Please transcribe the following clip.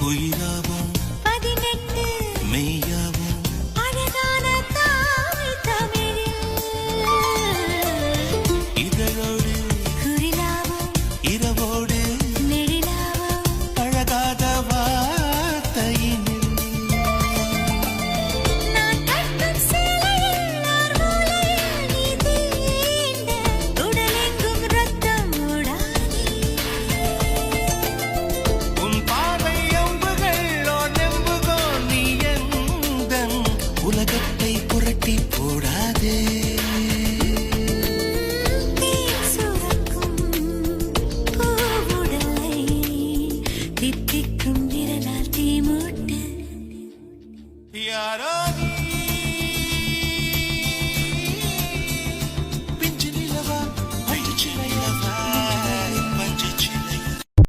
உயிராவும் பதினெட்டு. மெய்யாவும் அழகான இதழோடு இரவு உலகத்தை புரட்டி போடாதே. தித்திக்கும் நிறனால் தீமூட்டு யாரோ